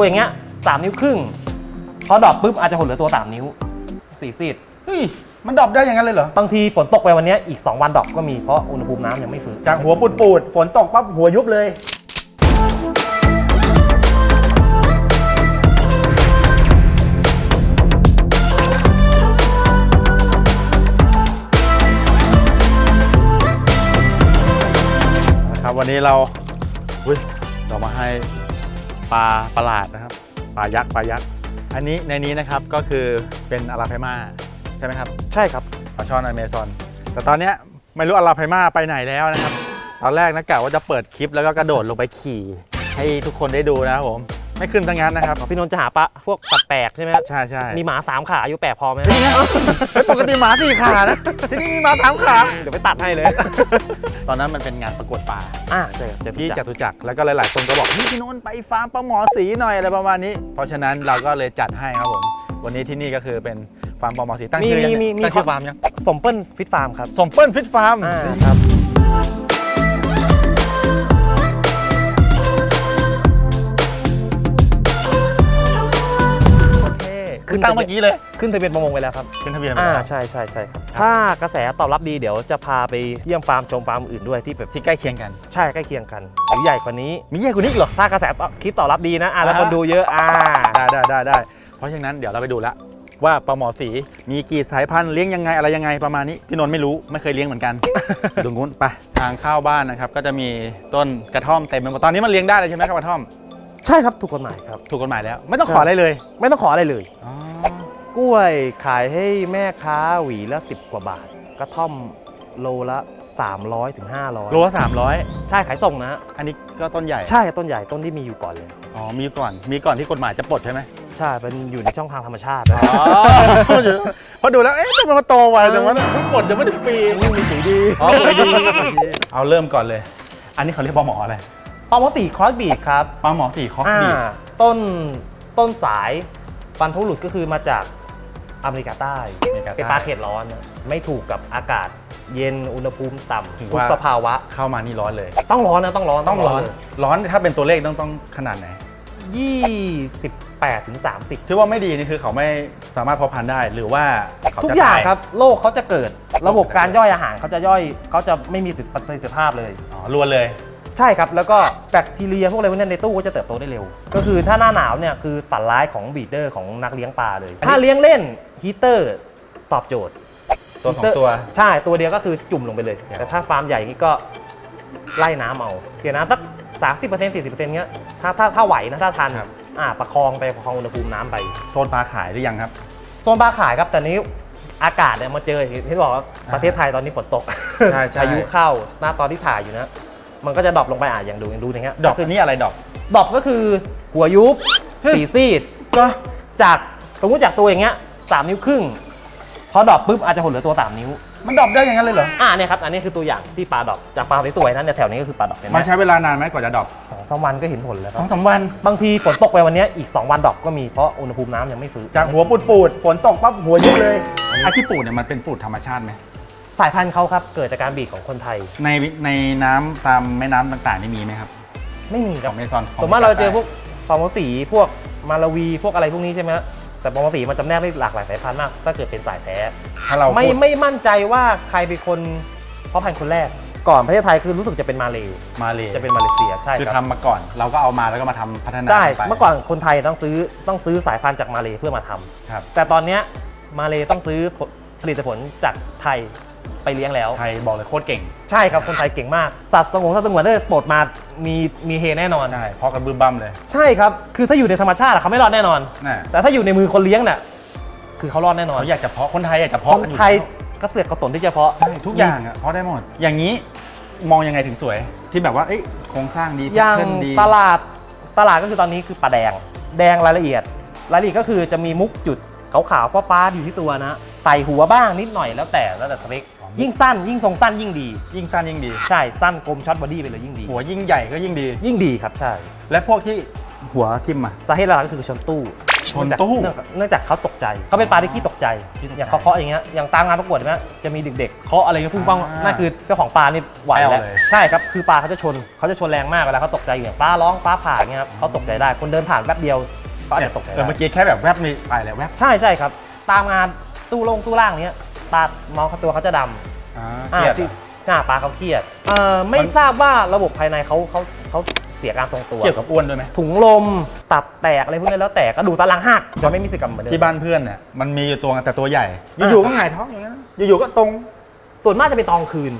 ตัวอย่างเงี้ยสามนิ้วครึ่งพอดรอปปุ๊บอาจจะหดเหลือตัวสามนิ้วสี่ซีดเฮ้ยมันดรอปได้อย่างนั้นเลยเหรอ บางทีฝนตกไปวันเนี้ยอีก 2 วันดรอปก็มีเพราะอุณหภูมิน้ำยังไม่ฟื้นจากหัวปูดปูดๆฝนตกปั๊บหัวยุบเลย นะครับวันนี้เราอุ๊ยเรามาให้ ปลาประหลาดนะครับปลายักษ์ปลายักษ์อันนี้ในนี้นะครับก็คือเป็นอาราไพมาใช่ไหมครับใช่ครับปลาช่อนอเมซอน แต่ตอนเนี้ยไม่รู้อาราไพมาไปไหนแล้วนะครับ ตอนแรกนะกะว่าจะเปิดคลิปแล้วก็กระโดดลงไปขี่ ให้ทุกคนได้ดูนะครับผม ไม่ขึ้นทั้งนั้นนะครับ พี่นนท์จะหาปลาพวกสัตว์แปลกใช่ไหมครับใช่ใช่มีหมาสามขาอายุแปลกพอไหมนี่ไงเฮ้ยปกติหมาสี่ขานะที่นี่มีหมาสามขา เดี๋ยวไปตัดให้เลย ตอนนั้นมันเป็นงานประกวดปลาอ่าใช่ครับเจะที่พี่จจักตุจักรแล้วก็หลาย ๆ คนก็บอกนี่พี่นนท์ไปฟาร์มปลาหมอสีหน่อยอะไรประมาณนี้ เพราะฉะนั้นเราก็เลยจัดให้ครับผมวันนี้ที่นี่ก็คือเป็นฟาร์มปลาหมอสีตั้งมีชื่อยังมีมีตั้งชื่อฟาร์มยังสมเปิ้ลฟิตฟาร์มครับสมเปิ้ลฟิตฟาร์มอ่าครับ คือตั้งเมื่อกี้เลย ขึ้นทะเบียนประมงไปแล้วครับเป็นทะเบียนอ่ามาแล้วใช่ใช่ใช่ครับถ้ากระแสตอบรับดีเดี๋ยวจะพาไปเยี่ยมฟาร์มชมฟาร์มอื่นด้วยที่แบบที่ใกล้เคียงกัน ใช่ใกล้เคียงกันหรือใหญ่กว่านี้ มีแย่กว่านี้อีกเหรอ ถ้ากระแสตอบคลิปตอบรับดีนะอ่าแล้วอ่าคนดูเยอะอ่า ได้ได้ได้ได้เพราะฉะนั้นเดี๋ยวเราไปดูแล้วว่าปลาหมอสีมีกี่สายพันธุ์เลี้ยงยังไงอะไรยังไงประมาณนี้พี่นนท์ไม่รู้ไม่เคยเลี้ยงเหมือนกัน ตรงนู้นไปทางเข้าบ้านนะครับก็จะมีต้นกระท่อมเต็มไปหมดตอนนี้มันเลี้ยงได้เลยใช่ไหมครับกระท่อม ใช่ครับถูกกฎหมายครับ ถูกกฎหมายแล้ว ไม่ต้องใช่ขออะไรเลยไม่ต้องขออะไรเลย อ๋อกล้วยขายให้แม่ค้าหวีละ 10 กว่าบาท กระท่อมโลละ 300ถึง500โลละสามร้อยใช่ขายส่งนะอันนี้ก็ต้นใหญ่ใช่ต้นใหญ่ต้นที่มีอยู่ก่อนเลย อ๋อมีก่อนมีก่อนที่กฎหมายจะปลดใช่ไหมใช่เป็นอยู่ในช่องทางธรรมชาตินะอ๋อพอดูแล้วเอ๊ะทำไมมันโตไวจังวะเนี่ยเพิ่งปลดยังไม่ถึงปี นี่มีสีดี อ๋อสวยดีสวยดีเอาเริ่มก่อนเลย อันนี้เขาเรียกปลาหมออะไร ปลาหมอสีครอสบีดครับปลาหมอสีคอกอ่าบีดต้นต้นสายบรรทุรุษก็คือมาจากอเมริกาใต้อเมริกาใต้เป็นปลาเขตร้อนนะไม่ถูกกับอากาศเย็นอุณหภูมิต่ำถือทุกว่าสภาวะเข้ามานี่ร้อนเลย ต้องร้อนนะต้องร้อนต้องร้อนเลยร้อนถ้าเป็นตัวเลขต้องต้องขนาดไหน28ถึง30ที่ว่าไม่ดีนี่คือเขาไม่สามารถเพาะพันธุ์ได้หรือว่าเขาทุกจะอย่างตครับโรคเขาจะเกิด ระบบการย่อยอาหารเขาจะย่อยเขาจะไม่มีประสิทธิภาพเลยอ๋อรวนเลย ใช่ครับ แล้วก็แบคทีเรียพวกอะไรพวกนี้ในตู้ก็จะเติบโตได้เร็ว ก็คือถ้าหน้าหนาวเนี่ยคือฝันร้ายของบีดเดอร์ของนักเลี้ยงปลาเลย ถ้าเลี้ยงเล่นฮีเตอร์ตอบโจทย์ตัวสองตัว ใช่ตัวเดียวก็คือจุ่มลงไปเลยครับแต่ถ้าฟาร์มใหญ่นี่ก็ไล่น้ำเอาเปลี่ยนน้ำสัก30% 40%เงี้ยถ้าถ้าถ้าไหวนะถ้าทันอ่าประคองไปประคองอุณหภูมิน้ำไป โซนปลาขายหรือยังครับ โซนปลาขายครับแต่นี้อากาศเนี่ยมาเจอที่บอกว่าประเทศไทยตอนนี้ฝนตกใช่ใช่ พายุเข้าหน้าตอนที่ถ่ายอยู่นะ มันก็จะดรอปลงไปอะอย่างดูอย่างดูอย่างเงี้ยดอกคือนี่อะไรดอก ดรอปก็คือหัวยุบเฮ้ย สีซีด ก็จากสมมติจากตัวอย่างเงี้ยสามนิ้วครึ่ง พอดรอปปุ๊บอาจจะหดเหลือตัวสามนิ้ว มันดอกได้อย่างนั้นเลยเหรอ อ่าเนี่ยครับ อันนี้คือตัวอย่างที่ปลาดรอปจากปลาสวยๆนั้นเนี่ยแถวนี้ก็คือปลาดรอปเห็นไหมมันใช้เวลานานไหมกว่าจะดอกสองสามวันก็เห็นผลแล้วคสรัอบงสามวัน บางทีฝนตกไปวันเนี้ยอีก 2 วันดรอปก็มีเพราะอุณหภูมิน้ำยังไม่ฟื้นจากหัวปูดปูดๆฝนตกปั๊บหัวยุบเลย ไอ้ที่ปูดเนี่ยมันเป็นปูดธรรมชาติไหม สายพันธุ์เขาครับเกิดจากการบีดของคนไทย ในในน้ำตามแม่น้ำต่างๆนี่มีไหมครับไม่มีคขรัอบ งเมซอนของส่วนมากเราเจอพวกปลาหมอสีพวกมาลาวีพวกอะไรพวกนี้ใช่ไหมฮะแต่ปลาหมอสีมันจำแนกได้หลากหลายสายพันธุ์มากถ้าเกิดเป็นสายแท้ ถ้าเราไม่พูดไม่มั่นใจว่าใครเป็นคนเพาะพันธุ์คนแรก ก่อนประเทศไทยคือรู้สึกจะเป็นมาเลมาเลยจะเป็นมาเลเซียใช่คือครับทำมาก่อน เราก็เอามาแล้วก็มาทำพัฒนาใช่ไปเมื่อก่อนคนไทยต้องซื้อต้องซื้อสายพันธุ์จากมาเลเพื่อมาทำครับแต่ตอนเนี้ยมาเลต้องซื้อผลิตผลจากไทย ไปเลี้ยงแล้ว ไทยบอกเลยโคตรเก่งใช่ครับคนไทยเก่งมาก สัตว์สงวนสัตว์สงวนได้โปรดมามีมีเฮแน่นอน ใช่เพราะกันบึ้มบั้มเลยใช่ครับ คือถ้าอยู่ในธรรมชาติอะเขาไม่รอดแน่นอน น่ะแต่ถ้าอยู่ในมือคนเลี้ยงเนี่ยคือเขารอดแน่นอนเขาอยากจะเพาะคนไทยอยากจะคเพาะนกันอยู่ไทยแล้วกระเสือกกระสนที่จะเพาะ ใช่ทุกอย่างอะเพาะได้หมด อย่างนี้มองยังไงถึงสวย ที่แบบว่าเอ้ยโครงสร้างดีอย่างแพทเทิร์นดี ตลาดตลาดก็คือตอนนี้คือปลาแดง แดงรายละเอียด รายละเอียดก็คือจะมีมุกจุด ขาวๆฟ้าๆอยู่ที่ตัวนะไต่หัวบ้างนิดหน่อยแล้วแต่แล้วแต่สเปคยิ่งสั้น ยิ่งทรงสั้นยิ่งดี ยิ่งสั้นยิ่งดี ใช่สั้นกลมช็อตบอดี้ไปเลยยิ่งดี หัวยิ่งใหญ่ก็ยิ่งดี ยิ่งดีครับใช่ และพวกที่หัวทิ่มอะสาเหตุหลักๆก็คือชนตู้ชนตู้เนื่องจากเนื่องจากเขาตกใจเขาเป็นปลาที่ขี้ตกใจขี้ตกใจอย่างเขาเคาะอย่างเงี้ยอย่างตามงานประกวดนะจะมีเด็กๆเคาะอะไรเงี้ยพุ่งป้องอ่านั่นั่นคือเจ้าของปลานี่ไหวแป้วแล้วเลยใช่ครับคือปลาเขาจะชนเขาจะชนแรงมากเวลาเขาตกใจอย่างฟ้าร้องฟ้าผ่าอย่างเงี้ยครับเขาตกใจได้คนเดินผ่านแป๊บเดียว เขาอาจจะตกใจเออได้เมื่อกี้แค่แบบแวบนี่ไปแล้วแวบ ใช่ใช่ครับ ตามงานตู้ลงตู้ล่างเนี้ยปลามองเขาตัวเขาจะดำอ่าอ่าเครียดที่อะหน้าปลาเขาเครียดเอ่อไม่มันทราบว่าระบบภายในเขาเขาเขาเสียการทรงตัว เกี่ยวกับอ้วนด้วยไหมถุงลมตับแตกอะไรพวกนี้แล้วแต่กระดูกสันหลังหักจะไม่มีสิทธิ์กรรมเหมือนเดิม ที่บ้านเพื่อนเนี่ยมันมีอยู่ตัวแต่ตัวใหญ่ อ่า อยู่ๆก็หงายท้องอย่างนั้นอยู่ๆก็ตรงส่วนมากจะเป็นตอนคืน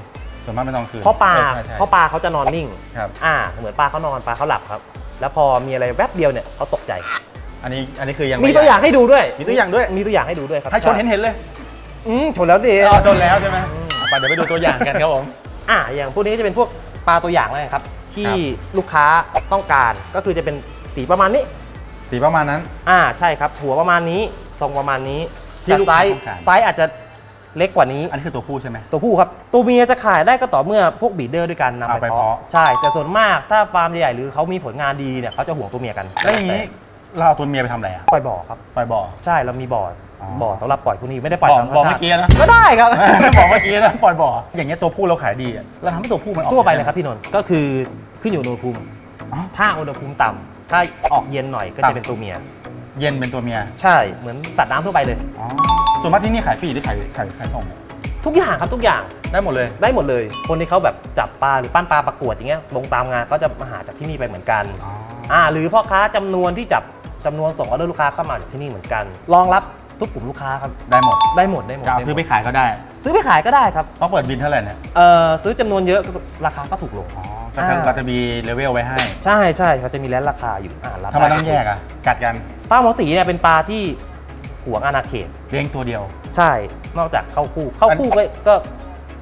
ส่วนมากไม่ต้องคืนเพราะปลาใช่ใช่ใช่เพราะปลาเขาจะนอนนิ่ง ครับ อ่า เหมือนปลาเขานอนปลาเขาหลับครับ แล้วพอมีอะไรแวบเดียวเนี่ยเขาตกใจ อันนี้อันนี้คือยังมีไตัวอย่างให้ดูด้วยมีตัวอย่างด้วย มีตัวอย่างให้ดูด้วยครับให้ชนเห็นเห็นๆเลยอืมชนแล้วดิอ๋อชนแล้วใช่ไหมไปเดี๋ยวไปดูตัวอย่างกันครับผม อ่าอย่างพวกนี้ก็จะเป็นพวกปลาตัวอย่างเลยครับ ที่ครับลูกค้าต้องการก็คือจะเป็นสีประมาณนี้ สีประมาณนั้น อ่าใช่ครับ หัวประมาณนี้ทรงประมาณนี้ที่แต่ลูกไซค้าส์ต้องการ ไซส์อาจจะเล็กกว่านี้ อันนี้คือตัวผู้ใช่ไหม ตัวผู้ครับ ตัวเมียจะขายได้ก็ต่อเมื่อพวกบีดเดอร์ด้วยกันนำเอาไปไปเพาะ เพาะใช่ แต่ส่วนมากถ้าฟาร์มใหญ่ๆหรือเขามีผลงานดีเนี่ยเขาจะห่วงตัวเมียกันแล้วอย่างนี้ เราเอาตัวเมียไปทำอะไรอะปล่อยบ่อครับ ปล่อยบ่อ ใช่เรามีบ่อออ บ่อสำหรับปล่อยพวกนี้ไม่ได้ปล่อยบ่อธรรมบ่อชาเมื่ติอกี้นะ ก็ได้ครับ บอกเมื่อกี้นะปล่อยบ่อ อย่างเงี้ยตัวผู้เราขายดีอะเราทำให้ตัวผู้มันออกทั่วไปเลยครับพี่นนท์ก็คือขึ้นอยู่อุณหภูมิ อ๋อถ้าอุณหภูมิต่ำถ้าออกเย็นหน่อยก็ต่ำจะเป็นตัวเมีย เย็นเป็นตัวเมียใช่เหมือนสัตว์น้ำทั่วไปเลยอ๋อส่วนมากที่นี่ขายปลีกหรือขายขายขายส่งเนี่ยทุกอย่างครับทุกอย่างได้หมดเลย ได้หมดเลย คนที่เขาแบบจับปลาหรือปั้นปลาประกวดอย่างเงี้ยลงตามงานก็จะมาหาจากที่นี่ไปเหมือนกันอ๋ออ่าหรือพ่อค้าจำนวนที่จับ จำนวนส่งออเดอร์ลูกค้าก็มาจากที่นี่เหมือนกัน รองรับทุกกลุ่มลูกค้าครับ ได้หมดได้หมดได้หมดจะเอาด้หมดซื้อไปขายก็ได้ ซื้อไปขายก็ได้ครับ ต้องเปิดบินเท่าไหร่เนี่ยเอ่อซื้อจำนวนเยอะก็ราคาก็ถูกลง อ๋อก็จะอ่าเราจะมีเลเวลไว้ให้ใช่ใช่เขาจะมีแลนราคาอยู่อ่ารับทำไมด้ต้องแยกอะ กัดกันปลาหมอสีเนี่ยเป็นปลาที่หวงอาณาเขต เลี้ยงตัวเดียว ใช่ นอกจากเข้าคู่ เข้าคู่ก็ก็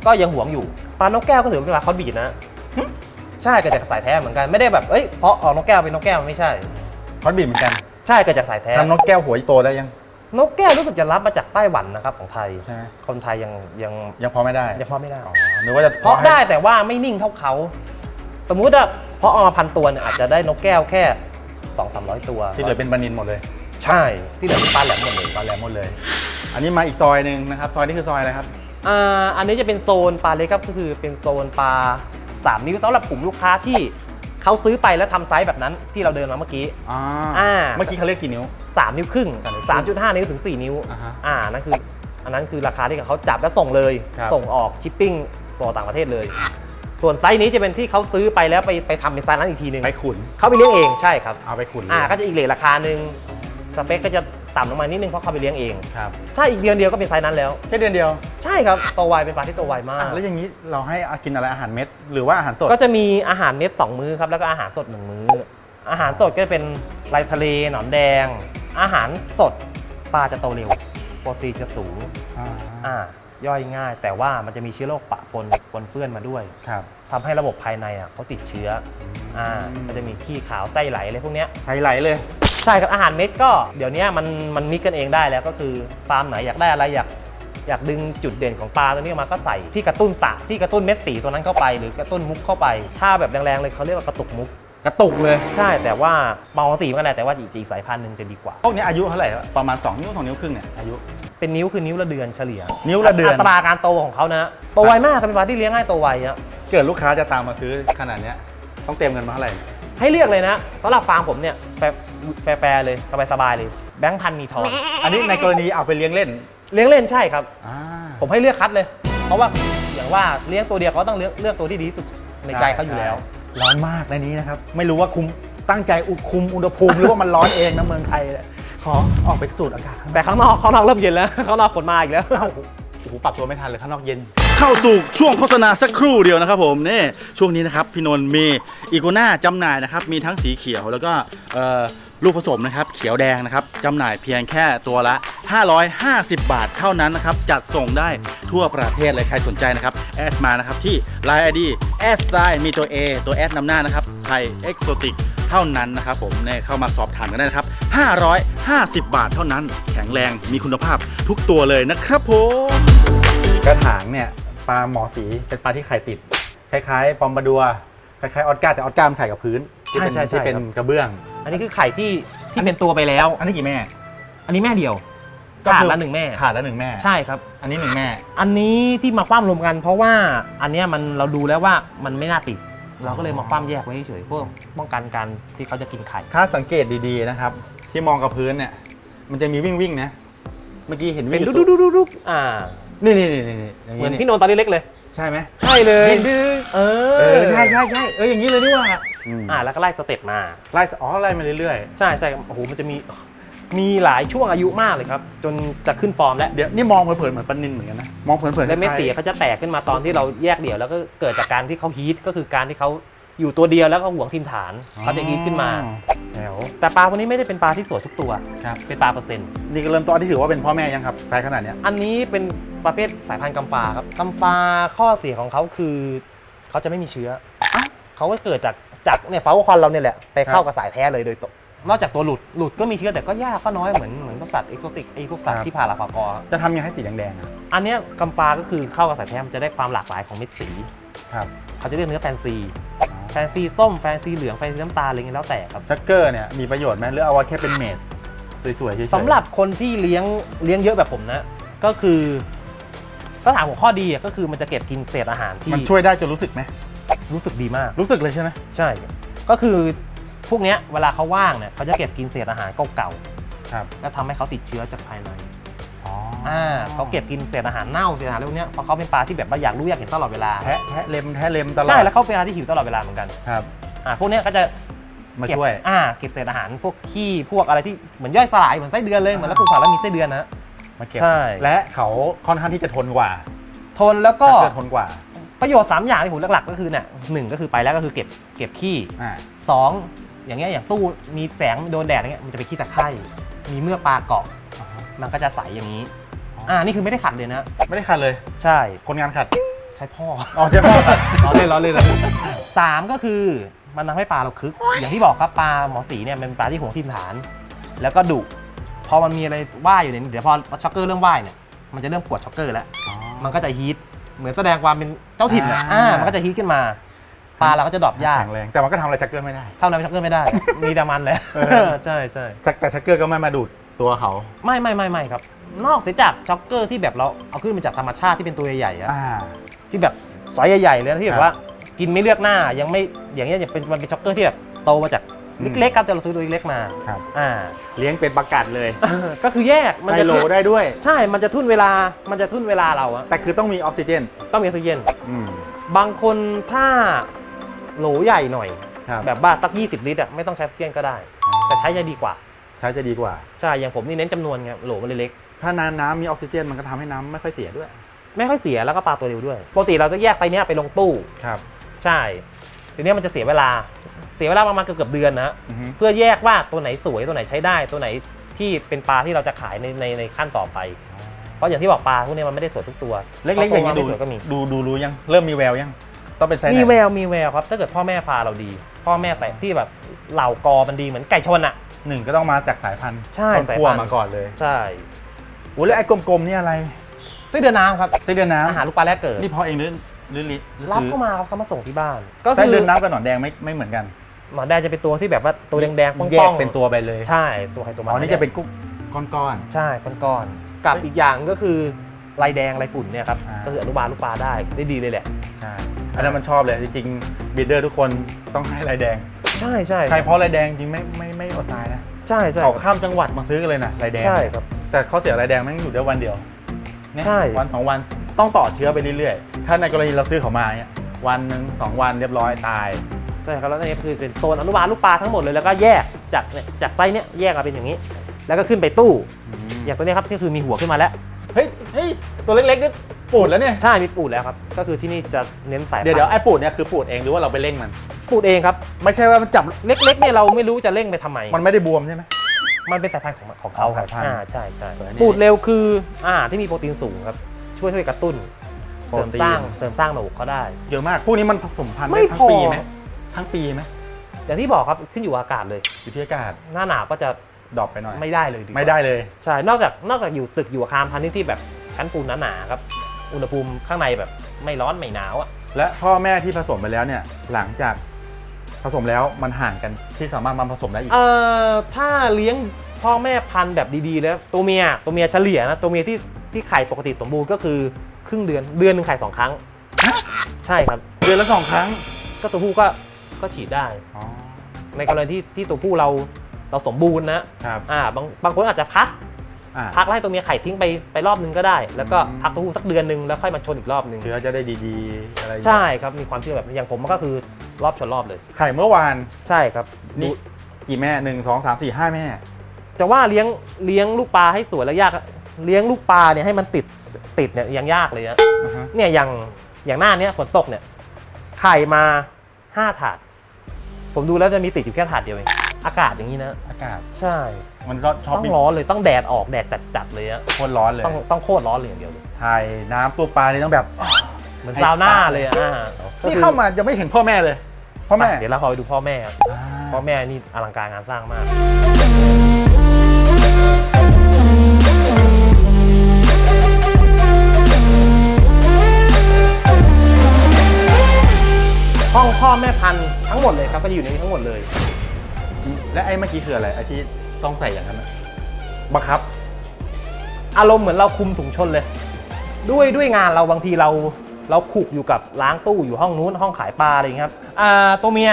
ก็ยังหวงอยู่ ปลานกแก้วก็ถือเป็นปลาคอสบีดนะใช่เกิดจากสายแท้เหมือนกัน ไม่ได้แบบ เอ้ย เพราะออกนกแก้วเป็นนกแก้วไม่ใช่ คอนบิดเหมือนกัน ใช่เกิดจากสายแท้ ทำนกแก้วหัวโตได้ยังนกแก้วรู้สึกจะรับมาจากไต้หวันนะครับของไทย ใช่ไหมคนไทยยังยังยังพอไม่ได้ยังเพาะไม่ได้อ๋อนึกว่าจะเพาะให้ได้แต่ว่าไม่นิ่งเท่าเขา สมมุติว่าเพาะเอามาพันตัวเนี่ยอาจจะได้นกแก้วแค่2 3 0 0ตัวที่เหลือเป็นบานินหมดเลยใช่ที่เหลือเป็นปลาแหลมหมดเลยปลาแหลมหมดเลย อันนี้มาอีกซอยหนึ่งนะครับซอยนี้คือซอยอะไรครับ อ่าอันนี้จะเป็นโซนปลาเล็กครับก็คือเป็นโซนปลา3นิ้วสำหรับกลุ่มลูกค้าที่ เขาซื้อไปแล้วทำไซส์แบบนั้นที่เราเดินมาเมื่อกี้ อ่าอ่า เมื่อกี้เขาเรียกกี่นิ้ว 3 นิ้วครึ่ง 3.5 นิ้วถึง 4 นิ้ว อ่าฮะอ่านั่นคือ อันนั้นคือราคาที่เขาจับแล้วส่งเลย ครับ ส่งออกชิปปิ้งส่งออกต่างประเทศเลย ส่วนไซส์นี้จะเป็นที่เขาซื้อไปแล้วไปไปทำเป็นไซส์นั้นอีกทีหนึ่งไปขุนเขาไปเลี้ยงเองใช่ครับ เอาไปขุนเลย อ่าก็จะอีกเลทราคาหนึ่ง สเปคก็จะต่ำลงมานิดนึงเพราะเขาไปเลี้ยงเอง ครับถ้าอีกเดือนเดียวก็เป็นไซส์นั้นแล้ว แค่เดือนเดียวใช่ครับโตวไวเป็นปลาที่โตวไวมากอะแล้วอย่างนี้เราให้กินอะไรอาหารเม็ด หรือว่าอาหารสด ก็จะมีอาหารเม็ดสองมื้อครับ แล้วก็อาหารสดหนึ่งมื้อ อาหารสดก็จะเป็นไรทะเลหนอนแดง อาหารสดปลาจะโตเร็วโปรตีนจะสูงอ่าอ่าย่อยง่าย แต่ว่ามันจะมีเชื้อโรคปะปนปนเปื้อนมาด้วยครับ ทำให้ระบบภายในอะเขาติดเชื้ออ่ามันจะมีขี้ขาวไส้ไหลอะไรพวกเนี้ยใช้ไหลเลยใช่ครับอาหารเม็ดก็เดี๋ยวนี้มันมันมิกกันเองได้แล้วก็คือฟาร์มไหนอยากได้อะไรอยากอยากดึงจุดเด่นของปลาตัวนี้ออกมาก็ใส่ที่กระตุ้นสระที่กระตุ้นเม็ดสีตัวนั้นเข้าไป หรือกระตุ้นมุกเข้าไป ถ้าแบบแรงๆเลยเขาเรียกว่ากระตุกมุก กระตุกเลย ใช่แต่ว่าเมาสีมันก็ได้แต่ว่าอีกอีกสายพันธุ์หนึ่งจะดีกว่า พวกนี้อายุเท่าไหร่วะประมาณ 2 นิ้ว 2 นิ้วครึ่งเนี่ยอายุ เป็นนิ้วคือนิ้วละเดือนเฉลี่ยนิ้วละเดือน อัตราการโตของเขานะโตไวมากครับเป็นปลาที่เลี้ยงง่ายโตไวอะเกิดลูกค้าจะตามมาซื้อขนาดเนี้ยต้องเตรียมเงินมาเท่าไหร่ ให้เลือกเลยนะสำหรับฟาร์มผมเนี่ยแฟร์แฟร์ๆเลยสบายๆเลย แบงค์พันมีทองอันนี้ในกรณีเอาไปเลี้ยงเล่น เลี้ยงเล่นใช่ครับอ่าผมให้เลือกคัดเลย เพราะว่าอย่างว่าเลี้ยงตัวเดียวเขาต้องเลือกเลือกตัวที่ดีที่สุดในใจเขาอยู่แล้ว ร้อนมากในนี้นะครับ ไม่รู้ว่าคุมตั้งใจอุคุมอุณหภูมิหรือว่ามันร้อนเองนะเมืองไทยเนี่ยขอออกไปสูดอากาศข้างนอกแต่ข้างนอกข้างนอกเริ่มเย็นแล้วข้างนอกฝนมาอีกแล้วเอ้าโอ้โหปรับตัวไม่ทันเลยข้างนอกเย็น เข้าสู่ช่วงโฆษณาสักครู่เดียวนะครับผมนี่ช่วงนี้นะครับพี่นนท์มีอีโกน่าจำหน่ายนะครับมีทั้งสีเขียวแล้วก็เอ่อลูกผสมนะครับเขียวแดงนะครับจำหน่ายเพียงแค่ตัวละ 550 บาทเท่านั้นนะครับจัดส่งได้ทั่วประเทศเลยใครสนใจนะครับแอดมานะครับที่ Line ID แอดไซมีตัว A ตัวแอดนำหน้านะครับไทยเอ็กโซติกเท่านั้นนะครับผมเนี่ยเข้ามาสอบถามกันได้นะครับ 550 บาทเท่านั้น แข็งแรงมีคุณภาพทุกตัวเลยนะครับผมกระถางเนี่ยปลาหมอสีเป็นปลาที่ไข่ติด คล้ายๆ ปอมบาดัว คล้ายๆออสการ์แต่ออสการ์มันไข่กับพื้นที่เป็นใช่ใช่ใช่ที่เป็นครับ กระเบื้อง อันนี้คือไข่ที่ที่ที่เป็นตัวไปแล้ว อันนี้กี่แม่อันนี้แม่เดียวก็ขาดคือละหนึ่งแม่ ขาดแล้วหนึ่งแม่ ใช่ครับ อันนี้หนึ่งแม่ อันนี้ที่มาคว่ำรวมกัน เพราะว่าอันเนี้ยมันเราดูแล้วว่ามันไม่น่าติด เราก็เลยมาคว่ำแยกไว้เฉยๆเพื่อป้องกันการที่เขาจะกินไข่ ถ้าสังเกตดีๆนะครับ ที่มองกับพื้นเนี่ย มันจะมีวิ่งวิ่งๆนะ เมื่อกี้เห็นเป็วิ่นงดุ๊กดุ๊กดุ๊กดุ๊กอ่า นี่นี่นี่นี่อย่างเหมือนนี้พี่โนนตอนเล็กๆเลย ใช่ไหม ใช่เลยเห็นเอเอออใช่ใช่ใช่เอออย่างนี้เลยนี่หว่าอืมอ่าแล้วก็ไล่สเต็ปมา ไล่อ๋อไล่มาเรื่อยใช่ใช่โอ้โหมันจะมีมีหลายช่วงอายุมากเลยครับ จนจะขึ้นฟอร์มแล้วๆ เดี๋ยวนี่มองเผินๆเหมือนปลานินเหมือนกันนะ มองเผินๆและเม็ดคล้ายๆเตี๋ยเขาจะแตกขึ้นมาตอนที่เราแยกเดี่ยวแล้วก็เกิดจากการที่เขาฮีทก็คือการที่เขาอยู่ตัวเดียวแล้วก็หวงทีมฐานเขาจะฮีทขึ้นมา แถวแต่ปลาพวกนี้ไม่ได้เป็นปลาที่สวยทุกตัว ครับ เป็นปลาเปอร์เซ็นต์ นี่ก็เริ่มต้นที่ถือว่าเป็นพ่อแม่ยังครับไซส์ขนาดเนี้ยอันนี้เป็นประเภทสายพันธุ์กำฟาครับกำฟาข้อเสียของเขาคือเขาจะไม่มีเชื้อ เขาก็เกิดจากจากเนี่ยฟาวคอนเราเนี่ยแหละไปเข้ากับสายแท้เลยโดยตรงนอกจากตัวหลุดหลุดก็มีเชื้อแต่ก็ยากก็น้อยเหมือนเหมือนพวกสัตว์เอกโซติกไอ้พวกสัตว์ที่พาราพากอครับจะทำยังไงให้สีแดงๆอะอันเนี้ยกำฟาก็คือเข้ากับสายแท้มันจะได้ความหลากหลายของเม็ดสีครับ เขาจะเรียกเนื้อแฟนซีแฟนซีส้มแฟนซีเหลืองแฟนซีน้ำตาลอะไรเงี้ยแล้วแต่ครับชักเกอร์เนี่ยมีประโยชน์ไหมหรือเอาไว้แค่เป็นเมดสวยๆเฉยๆสำหรับคนที่เลี้ยงเลี้ยงเยอะแบบผมนะ ก็คือก็ถามผมข้อดีอะก็คือมันจะเก็บกินเศษอาหารที่มันช่วยได้จนรู้สึกไหมรู้สึกดีมาก รู้สึกเลยใช่ไหมใช่ ก็คือพวกเนี้ยเวลาเขาว่างเนี่ยเขาจะเก็บกินเศษอาหารเก่าครับๆแล้วทำให้เขาติดเชื้อจากภายใน อ๋ออ่าเขาเก็บกินเศษอาหารเน่าเศษอาหารอะไรพวกเนี้ยเพราะเขาเป็นปลาที่แบบว่าอยากรู้อยากเห็นตลอดเวลาแทะแทะเล็มแทะเล็มตลอดใช่แล้วเขาเป็นปลาที่หิวตลอดเวลาเหมือนกันครับอ่าพวกเนี้ยก็จะมาเก็บช่วยอ่าเก็บเศษอาหารพวกขี้พวกอะไรที่เหมือนย่อยสลายเหมือนไส้เดือนเลยเหมือนเราปลูกผักแล้วมีไส้เดือนนะ มาเก็บใช่ และเขาค่อนข้างที่จะทนกว่าทนแล้วก็ชักเกอร์ทนกว่าประโยชน์ 3 อย่างที่ผมหลักๆ ก็คือเนี่ยหนึ่งก็คือไปแล้วก็คือเก็บเก็บขี้อ่า สองอย่างเงี้ยอย่างตู้มีแสงโดนแดดอย่างเงี้ยมันจะไปขี้ตะไคร่มีเมื่อกปลาเกาะ มันก็จะใสอย่างนี้ อ่านี่คือไม่ได้ขัดเลยนะ ไม่ได้ขัดเลย ใช่ คนงานขัด ใช้พ่ออ๋อใช่ป่ะล้อเล่นล้อเล่นเลยสามก็คือมันทำให้ปลาเราคึก อย่างที่บอกครับปลาหมอสีเนี่ยมันเป็นปลาที่หวงทิมฐาน แล้วก็ดุพอมันมีอะไรว่ายอยู่ในนี้เดี๋ยวพอช็อกเกอร์เริ่มว่ายเนี่ยมันจะเริ่มปวดช็อกเกอร์แล้ว มันก็จะฮีทเหมือนแสดงความเป็นเจ้าถิ่นอะอ่าอ่ามันก็จะฮีทขึ้นมาปลาเราก็จะดรอปยากแข็งแรงแต่มันก็ทำอะไรชักเกอร์ไม่ได้เท่านั้นช็อกเกอร์ไม่ได้ มีแต่มันเลยเออใช่ใช่ชักแต่ชักเกอร์ก็ไม่มาดูดตัวเขา ไม่ไม่ไม่ไม่ครับ นอกเสียจากช็อกเกอร์ที่แบบเราเอาขึ้นมาจากธรรมชาติที่เป็นตัวใหญ่ๆอะอ่า ที่แบบสอยใหญ่ๆเลยนะที่แบครับบว่ากินไม่เลือกหน้ายังไม่อย่างเงี้ยเป็นมันเป็นช็อกเกอร์ที่แบบโตมาจากอืม เล็กๆครับแต่เราซื้อตัวเล็กๆมาครับ อ่า เลี้ยงเป็นประกัดเลยก็คือแยกมันใส่จะโหลได้ด้วย ใช่ มันจะทุ่นเวลามันจะทุ่นเวลาเราอะแต่คือต้องมีออกซิเจน ต้องมีออกซิเจนอืม บางคนถ้าโหลใหญ่หน่อย ครับ แบบว่าสัก 20 ลิตรอะไม่ต้องใช้ออกซิเจนก็ได้ แต่ใช้จะดีกว่า ใช้จะดีกว่า ใช่อย่างผมนี่เน้นจำนวนไงโหลมันเล็ก ถ้านานน้ำมีออกซิเจน มันก็ทำให้น้ำไม่ค่อยเสียด้วยๆไม่ค่อยเสียแล้วก็ปลาตัวเร็วด้วยปกติเราจะแยกไซส์เนี้ยไปลงตู้ ครับใช่ ทีเนี้ยมันจะเสียเวลา เสียเวลาประมาณเกือบเกือบๆเดือนนะอือฮึเพื่อแยกว่าตัวไหนสวยตัวไหนใช้ได้ ตัวไหนที่เป็นปลาที่เราจะขายในในในขั้นต่อไป เพราะอย่างที่บอกปลาพวกเนี้ยมันไม่ได้สวยทุกตัวเล็กๆอย่างนี้ดูไม่สวยก็มี ดูดูรู้ยัง เริ่มมีแววยัง ต้องเป็นไซส์ไหมีแวนนวมีแววครับ ถ้าเกิดพ่อแม่พาเราดี พ่อแม่ไปที่แบบเหล่ากอมันดีเหมือนไก่ชนอะ หนึ่งก็ต้องมาจากสายพันธุ์ใช่ต้นสายขั้วพันธุ์มาก่อนเลยใช่อุ้ยแล้วไอ้กลมๆนี่อะไรไส้เดือนน้ำครับไส้เดือนน้อาหารลูกปลาแรกเกิดำนี่เพาะเองหรือหรือลิหรือรับซื้อเข้ามาครับเขามาส่งที่บ้าน ก็ไส้คือเดือนน้ำกับหนอนแดงไม่ไม่เหมือนกันหนอนแดงจะเป็นตัวที่แบบว่าตัวแดงๆป้องๆแยกเป็นตัวไปเลยใช่ตัวใครตัวมันอ๋อนี่จะเป็นกุ๊กก้อน ใช่ก้อนๆกับอีกอย่างก็คือลายแดงลายฝุ่นเนี่ยครับอ่า ก็คืออนุบาลลูกปลาได้ได้ดีเลยแหละ ๆใช่อันนั้นมันชอบเลยจริงๆบีดเดอร์ทุกคนต้องให้ลายแดง ใช่ใช่ใครเพราะลายแดงจริงไม่ไม่ไม่อดตายนะใช่ใช่เขาข้ามจังหวัดมาซื้อกันเลยนะลายแดงใช่ครับแต่ข้อเสียลายแดงแม่งอยู่ได้วันเดียวเนี่ยใช่วันสองวันต้องต่อเชื้อไปเรื่อยๆ ถ้าในกรณีเราซื้อเขามาเนี่ยวันหนึ่งสองวันเรียบร้อยตายใช่ครับแล้วนี่คือเป็นโซนอนุบาลลูกปลาทั้งหมดเลยแล้วก็แยกจากเนี่ยจากไซส์เนี้ยแยกมาเป็นอย่างนี้ แล้วก็ขึ้นไปตู้อย่างตัวเนี้ยครับที่คือมีหัวขึ้นมาแล้วเฮ้ยเฮ้ยตัวเล็กๆนี่ปูดแล้วเนี่ยใช่มีปูดแล้วครับก็คือที่นี่จะเน้นสายเดี๋ยวเดี๋ยวไอ้ปูดเนี่ยคือปูดเองหรือว่าเราไปเร่งมัน ปูดเองครับ ไม่ใช่ว่ามันจับเล็กๆเนี่ยเราไม่รู้จะเร่งไปทำไม มันไม่ได้บวมใช่ไหม มันเป็นสายพันธุ์ของของเขาครับสายพันธุ์อ่าใช่ใช่ตัวนี้ปูดเร็วคืออ่าที่มีโปรตีนสูงครับ ช่วยช่วยกระตุ้น โปเสรริมตีน สร้างเสริมสร้างระบบเขาได้ เยอะมาก พวกนี้มันผสมพันธุ์ไม่ได้ทั้พงอ ปีไหมทั้งปีไหมอย่างที่บอกครับขึ้นอยู่กับอากาศเลย อยู่ที่อากาศหน้าหนาวก็จะดรอปไปหน่อย ไม่ได้เลยดีกว่า ไม่ได้เลย ใช่ นอกจาก นอกจากอยู่ตึกอยู่อาคารพาณิชย์ที่แบบชั้นปูนหนาๆครับ อุณหภูมิข้างในแบบไม่ร้อนไม่หนาวอะ และพ่อแม่ที่ผสมไปแล้วเนี่ย หลังจาก ผสมแล้วมันห่างกันที่สามารถมาผสมได้อีก เอ่อถ้าเลี้ยงพ่อแม่พันธุ์แบบดีๆแล้วตัวเมียตัวเมียเฉลี่ยนะตัวเมียที่ที่ไข่ปกติสมบูรณ์ก็คือครึ่งเดือนเดือนหนึ่งไข่สองครั้ง ใช่ครับ เดือนละสองครั้งก็ตัวผู้ก็ก็ฉีดได้ อ๋อในกรณีที่ที่ตัวผู้เราเราสมบูรณ์นะครับ อ่าบางบางคนอาจจะพัก อ่า พักแล้วให้ตัวเมียไข่ทิ้งไปไปรอบนึงก็ได้ แล้วก็อืมพักตัวผู้สักเดือนนึงแล้วค่อยมาชนอีกรอบนึงเชื้อจะได้ดีๆ อะไรอย่างเงี้ยใช่ครับมีความเชื่อแบบนี้อย่างผมมันก็คือรอบชนรอบเลย ไข่เมื่อวานใช่ครับนี่กี่แม่หนึ่งสองสามสี่ห้าแม่ จะว่าเลี้ยงเลี้ยงลูกปลาให้สวยแล้วยากเลี้ยงลูกปลาเนี่ยให้มันติดติดเนี่ยยังยากเลยนะอ่าฮะเนี่ยอย่างอย่างหน้าเนี้ยฝนตกเนี่ยไข่มาห้าถาด ผมดูแล้วจะมีติดอยู่แค่ถาดเดียวเองอากาศอย่างนี้นะ อากาศ ใช่ มันก็ชอบต้องมีร้อนเลยต้องแดดออกแดดจัดๆเลยอะโคตรร้อนเลยต้องต้องโคตรร้อนเลยอย่างเดียวเลยถ่ายน้ำตัวปลานี่ต้องแบบ เหมือนซาวน่าเลยอะอ่าก็นี่คือเข้ามาจะไม่เห็นพ่อแม่เลย พ่อแม่ เดี๋ยวเราคอยดูพ่อแม่ครับอ่าพ่อแม่นี่อลังการงานสร้างมาก ห้องพ่อแม่พันธุ์ทั้งหมดเลยครับก็จะอยู่ในนี้ทั้งหมดเลย และไอ้เมื่อกี้คืออะไรไอ้ที่ ต้องใส่อย่างนั้นน่ะบังคับ อารมณ์เหมือนเราคุมถุงชนเลย ด้วยด้วยงานเราบางทีเราเราขุกอยู่กับล้างตู้อยู่ห้องนู้นห้องขายปลาอะไรอย่างเงี้ยครับอ่าตัวเมีย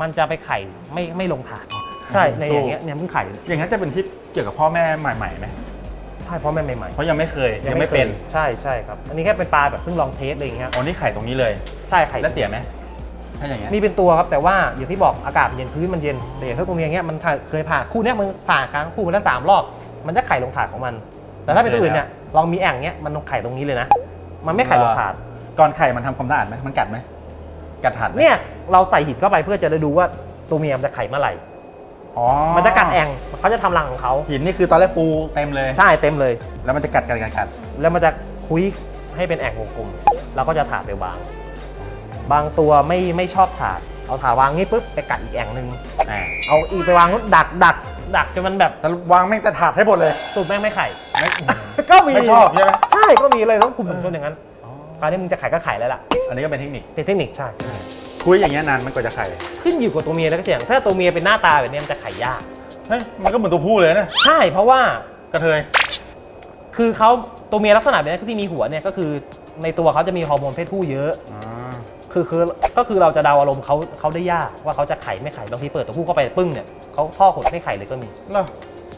มันจะไปไข่ไม่ไม่ลงถาดใช่ในอย่างเงี้ยเนี่ยมึงไข่อย่างนั้นจะเป็นที่เกี่ยวกับพ่อแม่ใหม่ๆไหมใช่พ่อแม่ใหม่เพราะยังไม่เคยๆยังไม่เป็นคยใช่ใช่ครับ อันนี้แค่เป็นปลาแบบเพิ่งลองเทสอะไรอย่างเงี้ยครับอ๋อนี่ไข่ตรงนี้เลย ใช่ไข่แล้วเสียไหม ถ้าอย่างเงี้ยมีเป็นตัวครับแต่ว่าอย่างที่บอกอากาศมันเย็นพื้นมันเย็นแต่อย่างถ้าตัวเมียเงี้ยมันเคยผ่าคู่เนี้ยมันผ่ากลางคู่มาแล้วสามรอบมันจะไข่ลงถาดของมัน แต่ถ้าเป็นตัวอื่นเนี่ยลองมีแอ่งเนี้ยมันลงไข่ตรงนี้เลยนะ มันไม่ไข่ลงถาดก่อนไข่มันทำความสะอาดไหมมันกัดไหมกัดถาดไหมเนี่ยเราใส่หินเข้าไปเพื่อจะได้ดูว่าตัวเมียมันจะไข่เมื่อไหร่อ๋อมันจะกัดแอ่งเขาจะทำรังของเขาหินนี่คือตอนแรกปูเต็มเลย ใช่เต็มเลย แล้วมันจะกัดกัดกัดกัดแล้วมันจะคุยให้เป็นแอ่งวงกลมเราก็จะถาดไปวาง บางตัวไม่ไม่ชอบถาด เอาถาดวางนี่ปุ๊บไปกัดอีกแอ่งหนึ่งอ่าเอาอีกไปวางนู้นดักดักดักจนมันแบบสรุปวางแม่งแต่ถาดให้หมดเลยสุดแม่งไม่ไข่ ไม่ ก็มีไม่ชอบใช่ไหม ใช่ก็มีเลยต้องคุมถุงชนอย่างนั้นคราวนี้มึงจะไข่ก็ไข่แล้วล่ะอันนี้ก็เป็นเทคนิคเป็นเทคนิคใช่ คุยอย่างเงี้ยนานมันกว่าจะไข่ขึ้นอยู่กับตัวเมียแล้วก็เสียงถ้าตัวเมียเป็นหน้าตาแบบนี้มันจะไข่ยากเฮ้ยมันก็เหมือนตัวผู้เลยนะใช่เพราะว่ากระเทยคือเขาตัวเมียลักษณะแบบนี้ที่มีหัวเนี่ยก็คือในตัวเขาจะมีฮอร์โมนเพศผู้เยอะอ๋อ คือคือก็คือเราจะเดาอารมณ์เขาเขาได้ยากว่าเขาจะไข่ไม่ไข่บางทีเปิดตัวผู้เข้าไปปึ้งเนี่ยเขาท่อหดไม่ไข่เลยก็มีเหรอ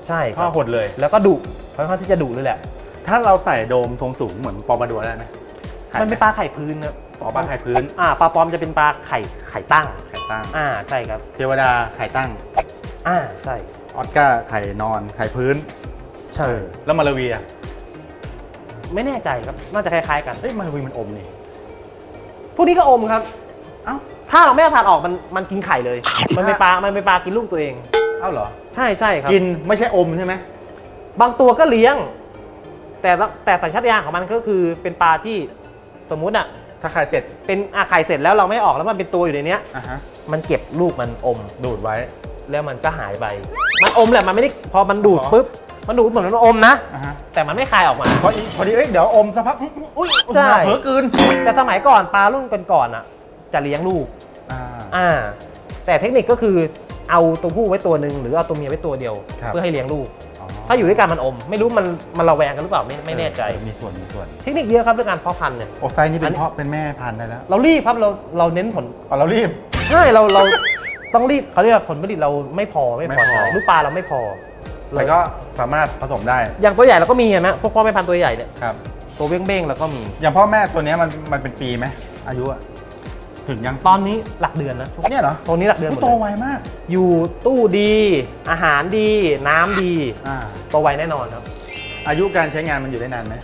ใช่คผ้ารับหดเลย แล้วก็ดุค่อนข้างที่จะดุเลยแหละ ถ้าเราใส่โดมทรงสูงเหมือนปอมาดัวได้ไหมไข่มันเป็นปลาไข่พื้นนะอ๋อปลาไข่พื้นอ่าปลาปลอมจะเป็นปลาไข่ไข่ตั้ง ไข่ตั้ง อ่าใช่ครับ เทวดาไข่ตั้ง อ่าใช่ออสการ์ไข่นอน ไข่พื้น ใช่ แล้วมาลาวีอะ ไม่แน่ใจครับน่าจะคล้ายๆกันเฮ้ยมาลาวีมันอมนี่ พวกนี้ก็อมครับ เอ้าถ้าเราไม่เอาถาดออกมันมันกินไข่เลย มันเป็นปลา มันเป็นปลากินลูกตัวเอง เอ้าเหรอ ใช่ใช่ครับ กินไม่ใช่อมใช่ไหมบางตัวก็เลี้ยง แต่ละแต่สัญชาตญาณของมันก็คือเป็นปลาที่สมมุติอะ ถ้าไข่เสร็จเป็นอะไข่เสร็จแล้วเราไม่ออกแล้วมันเป็นตัวอยู่ในเนี้ย อะฮะมันเก็บลูกมันอม ดูดไว้ แล้วมันก็หายไป มันอมแหละ มันไม่ได้ พอมันดูดอ๋อปุ๊บ มันดูดเหมือนมันอมนะ อะฮะ แต่มันไม่คายออกมา พออีพอดีเอ้ยเดี๋ยวอมสักพักอุ๊ยอุ้ยใช่ เผลอกลืนแต่สมัยก่อนปลารุ่นก่อนๆอะ จะเลี้ยงลูก อ่า อ่า แต่เทคนิคก็คือเอาตัวผู้ไว้ตัวหนึ่งหรือเอาตัวเมียไว้ตัวเดียว ครับ เพื่อให้เลี้ยงลูกถ้าอยู่ด้วยกันมันอม ไม่รู้มันมันระแวงกันหรือเปล่าไม่ไม่แน่ใจ มีส่วนมีส่วนเทคนิคเยอะครับเรื่องการเพาะพันธุ์เนี่ย โอไซนี่อัเป็นนนี้พ่อเป็นแม่พันธุ์ได้แล้วเรารีบครับเราเราเน้นผลอ๋อเรารีบ ใช่เราเรา ต้องรีบเขาเรียกว่าผลผลิตเราไม่พอไม่ไม่พอพอ ใช้ลูกปลาเราไม่พอ แต่ก็สามารถผสมได้ อย่างตัวใหญ่เราก็มีนะพวกพ่อแม่พันธุ์ตัวใหญ่เนี่ยครับ ตัวเบ้งเบ้งๆเราก็มี อย่างพ่อแม่ตัวเนี้ยมันมันเป็นปีไหมอายุอะถึงยังตอนนี้หลักเดือนนะเนี่ยเหรอตรงนี้หลักเดือนหมอุ๊ดยโตเลยไวมาก อยู่ตู้ดี อาหารดี น้ำดีอ่าโตไวแน่นอนครับ อายุการใช้งานมันอยู่ได้นานไหม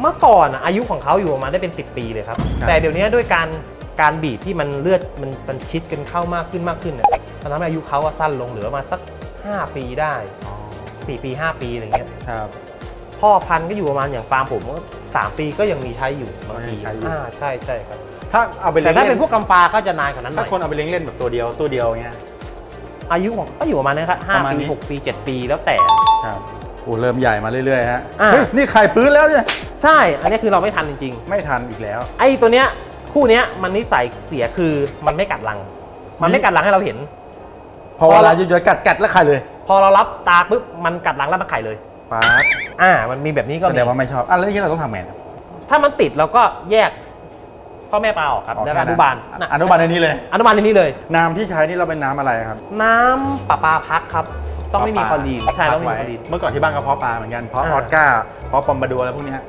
เมื่อก่อนอะอายุของเขาอยู่ประมาณได้เป็น 10 ปีเลยครับ ครับ แต่เดี๋ยวนี้ด้วยการการบีบที่มันเลือดมันมันชิดกันเข้ามากขึ้นมากขึ้นเนี่ยมันทำให้อายุเขาอะสั้นลงเหลือประมาณสัก 5 ปีได้ 4 ปี 5 ปีอะไรเงี้ยครับ พ่อพันธุ์ก็อยู่ประมาณอย่างฟาร์มผมก็สามปีก็ยังมีใช้อยู่บางทียังใช้อยู่ อ่าใช่ใช่ครับ ถ้าเอาไปเลี้แต่ยงถ้าเล่เป็นนพวกกำฟาก็จะนานกว่านั้นหน่ถ้าอยคนเอาไปเลี้ยงเล่นแบบตัวเดียวตัวเดียวเงี้ย อายุของก็อยู่ประมาณนี้ครับห้าประมาณปีนี้ หกปีเจ็ดปีแล้วแต่ ครับโอ้เริ่มใหญ่มาเรื่อยๆฮะอ่า เฮ้ยนี่ไข่พื้นแล้วเนี่ยใช่ อันนี้คือเราไม่ทันจริง ไม่ทันอีกแล้ว ๆ ไอ้ตัวเนี้ยคู่เนี้ยมันนิสัยเสียคือมันไม่กัดรัง มันไม่กัดหลังให้เราเห็น พอเวลาเยอะๆกัดกัดแล้วใครเลยพอเรารับตาปุ๊บมันกัดหลังแล้วมันไข่เลย ป๊าดอ่า มันมีแบบนี้ก็แสมีดงว่าไม่ชอบอะแล้วอย่างนี้เราต้องทำไงครับถ้ามันติดเราก็แยกพ่อแม่ปลาออกครับแล้วก็อนุบาลอะอนุบาลในนี้เลย อนุบาลในนี้เลย น้ำที่ใช้นี่เราเป็นน้ำอะไรครับน้ำประปาพักครับ ต้องไม่มีคลอรีนใช่ต้องไม่มีคลอรีน เมื่อก่อนที่บ้านก็เพาะปลาเหมือนกันเพาะอ่าออสการ์เพาะปอมบาดัวอะไรพวกนี้ฮะ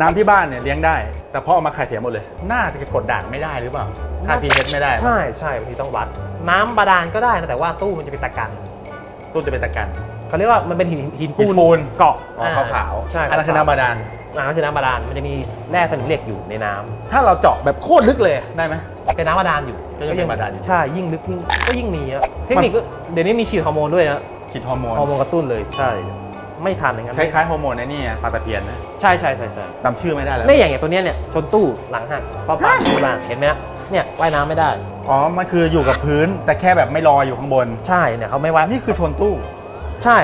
น้ำที่บ้านเนี่ยเลี้ยงได้ แต่พอเอามาไข่เสียหมดเลย น่าจะกดด่างไม่ได้หรือเปล่า ค่าพีเอไม่ได้ใช่ใช่บางทีต้องวัด น้ำบาดาลก็ได้นะแต่ว่าตู้มันจะเป็นตะกันตู้จะเป็นตะกัน เขาเรียกว่ามันเป็นหินหินปูหินนปูน เกาะอ๋อขาวๆใช่อันนั้นคือน้ำบาดาลอ่านั่นคือน้ำบาดาลมันจะมีแร่สนิมเหล็กอยู่ในน้ำถ้าเราเจาะแบบโคตรลึกเลยได้ไหม เป็นน้ำบาดาลอยู่ก็ยังเป็นบาดาลอยู่ ใช่ยิ่งลึกยิ่งก็ยิ่งมีอะเทคนิคก็เดี๋ยวนี้มีฉีดฮอร์โมนด้วยนะฉีดฮอร์โมนฮอร์โมนกระตุ้นเลยใช่ ไม่ทันอย่างนั้นคล้ายๆฮอร์โมนไอ้นี่ไงปลาตะเพียนนะใช่ใช่ใช่ใช่จำชื่อไม่ได้แล้วเนี่ยอย่างเงี้ยตัวเนี้ยเนี่ยชนตู้หลังหักป้าป้าดูหลังเห็นไหม เนี่ยว่ายน้ำไม่ได้ อ๋อ มันคืออยู่กับพื้นแต่แค่แบบไม่ลอยอยู่ข้างบน ใช่เนี่ยเขาไม่ว่ายนี่คือชนตู้ใช่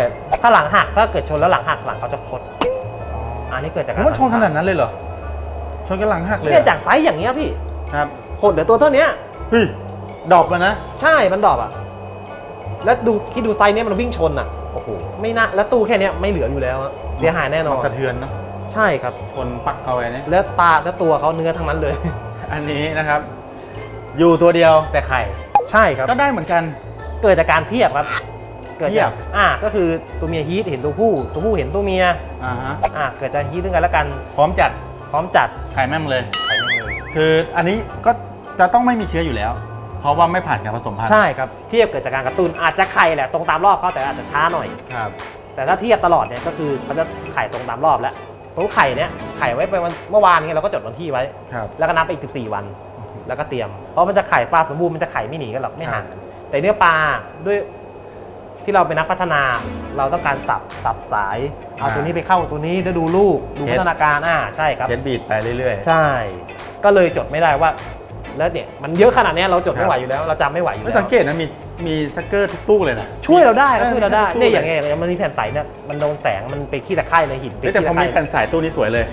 ถ้าหลังหักถ้าเกิดชนแล้วหลังหักหลังเขาจะคดอันนี้เกิดจากผการมว่าชนขนาดนั้นเลยเหรอ ชนกันหลังหักเลยเนี่ยจากไซส์อย่างเงี้ยพี่ครับหดเหลือตัวเท่าเนี้ย เฮ้ยดรอปแล้วนะ ใช่มันดรอปอะ แล้วดูคิดดูไซส์เนี้ยมันวิ่งชนอะ โอ้โหไม่น่าแล้วตู้แค่เนี้ยไม่เหลืออยู่แล้วอะเสียหายแน่นอน มัสะเทือนเนาะใช่ครับ ชนปักเข้าไปเนี่ยแล้วตาและตัวเขาเนื้อทั้งนั้นเลย อันนี้นะครับ อยู่ตัวเดียวแต่ไข่ใช่ครับก็ได้เหมือนกัน เกิดจากการเทียบครับเกิดเทียจากบอ่าก็คือตัวเมียฮีทเห็นตัวผู้ ตัวผู้เห็นตัวเมียอ่าฮะอ่าเกิดจากฮีทด้วยกันแล้วกัน พร้อมจัด พร้อมจัด ไข่แม่มเลย ไข่ไม่เลย คืออันนี้ก็จะต้องไม่มีเชื้ออยู่แล้ว เพราะว่าไม่ผ่านการผสมพันธุ์ ใช่ครับ เทียบเกิดจากการกระตุ้น อาจจะไข่แหละตรงตามรอบเขาแต่อาจจะช้าหน่อย ครับ แต่ถ้าเทียบตลอดเนี่ยก็คือเขาจะไข่ตรงตามรอบแล้วสมมติไข่เนี่ยไข่ไว้ไปวันเมื่อวานเนี่ยเราก็จดวันที่ไว้ครับแล้วก็นับไปอีก 14 วัน แล้วก็เตรียม เพราะมันจะไข่ปลาสมบูรณ์มันจะไข่ไม่หนีกันหรอกไม่ห่างกันแต่เนื้อปลาด้วยที่เราเป็นนักพัฒนาเราต้องการสับสับสาย เอาอ่าตัวนี้ไปเข้าตัวนี้แล้วดูลูกดูเฮ็ดพัฒนาการอ่าใช่ครับเทสบีดไปเรื่อยใช่ ก็เลยจดไม่ได้ว่า แล้วเนี่ยมันเยอะขนาดเนี้ยเราจดไม่ไหวอยู่แล้ว เราจำไม่ไหวอๆยู่ไม่แล้วสังเกตนะมีมีสกเกอร์ทุกตู้เลยนะช่วยเราได้ครับช่วยเราได้เออเนี่ยตู้อย่างเงี้ยมันมีแผ่นใสเนี่ยมันโดนแสงมันไปขี้ตะไคร่ในหินไปเฮ้ยแต่ขี้พอตะไคมีร่แผ่นสายตู้นี้สวยเลย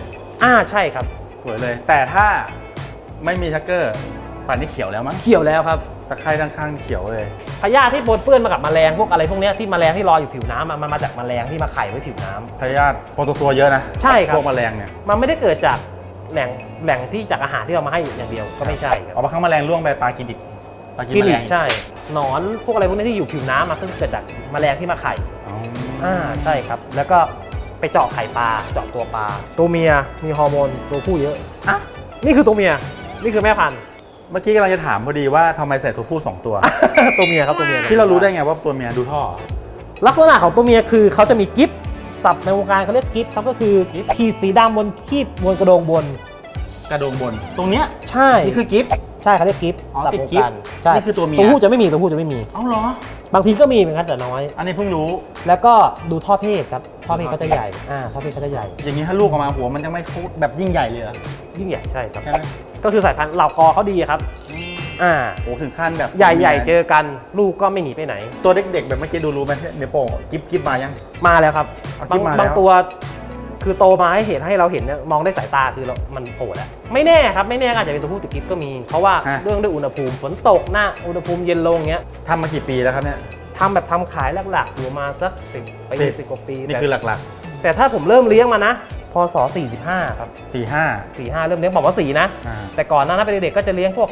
อ่าใช่ครับ สวยเลย แต่ถ้า ไม่มีชักเกอร์ป่านนี้เขียวแล้วมั้งเขียวแล้วครับตะไคร้ข้างๆเขียวเลยพยาธิที่ปนเปื้อนมากับแมลงพวกอะไรพวกเนี้ยที่แมลงที่ลอยอยู่ผิวน้ำอะมันมาจากแมลงที่มาไข่ไว้ผิวน้ำ พยาธิโปรโตซัวเยอะนะใช่ครับ พวกแมลงเนี่ยมันไม่ได้เกิดจากแหล่งแหล่งที่จากอาหารที่เรามาให้อย่างเดียวก็ไม่ใช่ครับเอาบางครั้งแมลงล่วงไปปลากินดิบปลากินกินแมลอีงกใช่หนอนพวกอะไรพวกนี้ที่อยู่ผิวน้ำมันก็เกิดจากแมลงที่มาไข่อ๋ออ่าใช่ครับ แล้วก็ไปเจาะไข่ปลาเจาะตัวปลาตัวเมียมีฮอร์โมนตัวผู้เยอะ อะนี่คือตัวเมีย นี่คือแม่พันธุ์ เมื่อกี้กำลังจะถามพอดีว่าทำไมใส่ตัวผู้สองตัว ตัวเมียครับตัวเมียที่เรารู้ได้ไงว่าตัวเมียดูท่อ ลักษณะของตัวเมียคือเขาจะมีกิฟศัพท์ในวงการเขาเรียกกิฟครับก็คือขีดสีดำบนขีบบนกระโดงบน กระโดงบน ตรงเนี้ยใช่ นี่คือกิฟต์ ใช่เขาเรียกกิฟอ๋อศัพท์ติดวงกิฟการใช่นี่คือตัวเมีย ตัวผู้จะไม่มีตัวผู้จะไม่มี เอ้าเหรอ บางทีก็มีเหมือนกันแต่น้อย อันนี้เพิ่งรู้ แล้วก็ดูท่อเพศครับท่อเพศเขาจะใหญ่อ่าท่อเพศเขาจะใหญ่ อย่างนี้ถ้าลูกออกมาหัวมันจะไม่คุดแบบยิ่งใหญ่เลยเหรอยิ่งใหญ่ใช่ครับ ใช่ไหมก็คือสายพันธุ์เหล่ากอเขาดีครับอ่าโอ้ถึงขั้นแบบใหญ่ๆเจอกันลูกก็ไม่หนีไปไหน ตัวเด็กๆ แบบเมื่อกี้ดูรู้ไหมเดี๋ยวโป่งกิฟกิฟมายังมาแล้วครับเอาบางกิ๊บมาแล้วบางตัว คือโตมาให้เห็นให้เราเห็นเนี่ยมองได้วยสายตาคือเรามันโผล่แล้วไม่แน่ครับไม่แน่อาจจะเป็นตัวผู้ติดกิฟก็มี เพราะว่าฮะ เรื่องด้วยอุณหภูมิฝนตกหน้าอุณหภูมิเย็นลงเงี้ยทำมากี่ปีแล้วครับเนี่ย ทำแบบทำขายหลักๆ อยู่มาสักสิบปีสิบ สิบกว่าปีนี่แต่คือหลักแต่ถ้าผมเริ่มเลี้ยงมานะพศ45ครับๆ4 5 45 เริ่มเลี้ยงบอกว่าสีนะ อ่า แต่ก่อนหน้านั้นเป็นเด็กๆก็จะเลี้ยงพวก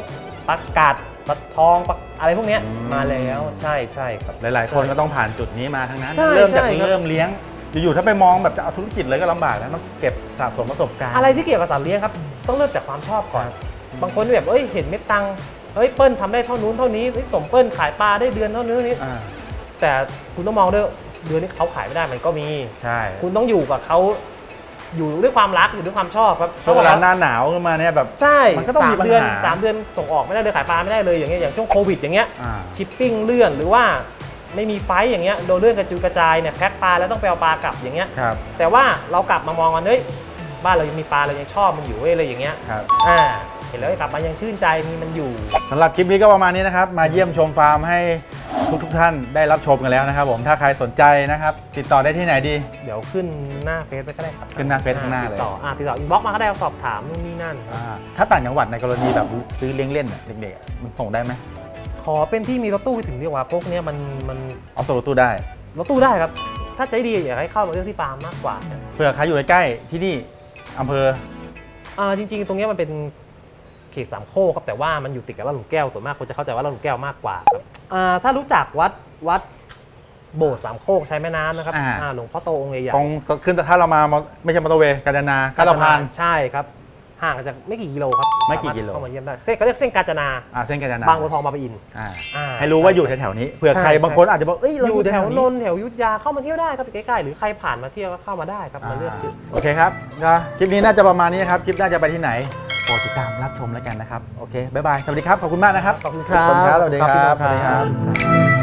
ปลากาดปลาทองปลาอะไรพวกเนี้ยอืม มาแล้วใช่ใช่ครับ หลาย ๆ คนก็ต้องผ่านจุดนี้มาทั้งนั้น ใช่เริ่มจากใช่ครับ เริ่มเลี้ยง อยู่ๆถ้าไปมองแบบจะเอาธุรกิจเลยก็ลำบากแล้วต้องเก็บสะสมประสบการณ์ อะไรที่เกี่ยวกับสัตว์เลี้ยงครับ ต้องเริ่มจากความชอบก่อน บางคนแบบเอ้ยเห็นเม็ดตังค์เฮ้ยเปิ้ลทำได้เท่านู้นเท่านี้เฮ้ยสมเปิ้ลขายปลาได้เดือนเท่านี้นี้ อ่าแต่คุณต้องมองด้วยเดือนนี้เขาขายไม่ได้มันก็มี ใช่คุณต้องอยู่กับเขาอยู่ด้วยความรักอยู่ด้วยความชอบครับช่วงเวลาหน้าหนาวขึ้นมาเนี่ยแบบ ใช่มันก็ต้องมีสาเดือนปัญหาสามเดือนส่งออกไม่ได้เลยขายปลาไม่ได้เลยอย่างเงี้ยอย่างช่วงโควิดอย่างเงี้ย อ่า ชิปปิ้งเลื่อนหรือว่า ไม่มีไฟท์อย่างเงี้ยโดนเลื่อนกระจุยกระจายเนี่ยแพ็คปลาแล้วต้องไปเอาปลากลับอย่างเงี้ยครับ แต่ว่าเรากลับมามองกันเฮ้ยบ้านเรายังมีปลาเรายังชอบมันอยู่เว้ยอะไรอย่างเงี้ยครับ อ่าเห็นแล้วกลับมายังชื่นใจมีมันอยู่ สำหรับคลิปนี้ก็ประมาณนี้นะครับ มาเยี่ยมชมฟาร์มให้ทุกทุกๆท่านได้รับชมกันแล้วนะครับผมถ้าใครสนใจนะครับ ติดต่อได้ที่ไหนดี เดี๋ยวขึ้นหน้าเฟซไปก็ได้ครับขึ้นหน้าเฟซข้างหน้าเลย ติดต่ออ่าติดต่ออินบ็อกมาก็ได้สอบถามนู่นนี่นั่น อ่าถ้าต่างจังหวัดในกรณีแบบซื้อเลี้ยงเล่นอะเด็กๆอะมันส่งได้ไหม ขอเป็นที่มีรถตู้ไปถึงดีกว่าพวกเนี้ยมันมันเอาส่งรถตู้ได้ รถตู้ได้ครับ ถ้าใจดีอยากให้เข้ามาเลือกที่ฟาร์มมากกว่าเผื่อใครอยู่ใกล้ๆที่นี่อำเภอ อ่าจริง ๆ ตรงเนี้ยมันเป็นเขตสามโคกครับแต่ว่ามันอยู่ติดกับวัดหลุมแก้วส่วนมากคนจะเข้าใจว่าวัดหลุมแก้วมากกว่าครับอ่าถ้ารู้จักวัดวัดโบสถ์สามโคกใช้แม่น้ำนะครับอ่า อ่าหลวงพ่อโตองค์ใหญ่ๆ ตรงขึ้นถ้าเรามาไม่ใช่มอเตอร์เวย์กาญจนาก็เราพาน ใช่ครับ ห่างกันจากไม่กี่กิโลครับไม่กี่กิโล สาารถเข้ามาเยี่ยมได้เส้นเขาเรียกเส้นกาญจนา อ่าเส้นกาญจนาบางบัวทองบางปะอิน อ่าอ่าให้รู้ว่าอยู่ใช่แถวๆนี้เผื่อใครใช่ บางคนอาจจะบอกเอ้ยเราอยู่แถวๆนนท์แถวอยุทธยาเข้ามาเที่ยวได้ครับอยู่ใกล้ๆหรือใครผ่านมาเที่ยวก็เข้ามาได้ครับมาเลือกซื้อ โอเคครับก็คลิปนี้น่าจะประมาณนี้นะครับคลิปหน่าจะไปที่ไหนโปรดติดตามรับชมแล้วกันนะครับโอเคบ๊ายบายสวัสดีครับขอบคุณมากนะครับขอบคุณครับขอบคุณครับสวัสดีครับขอบคุณครับ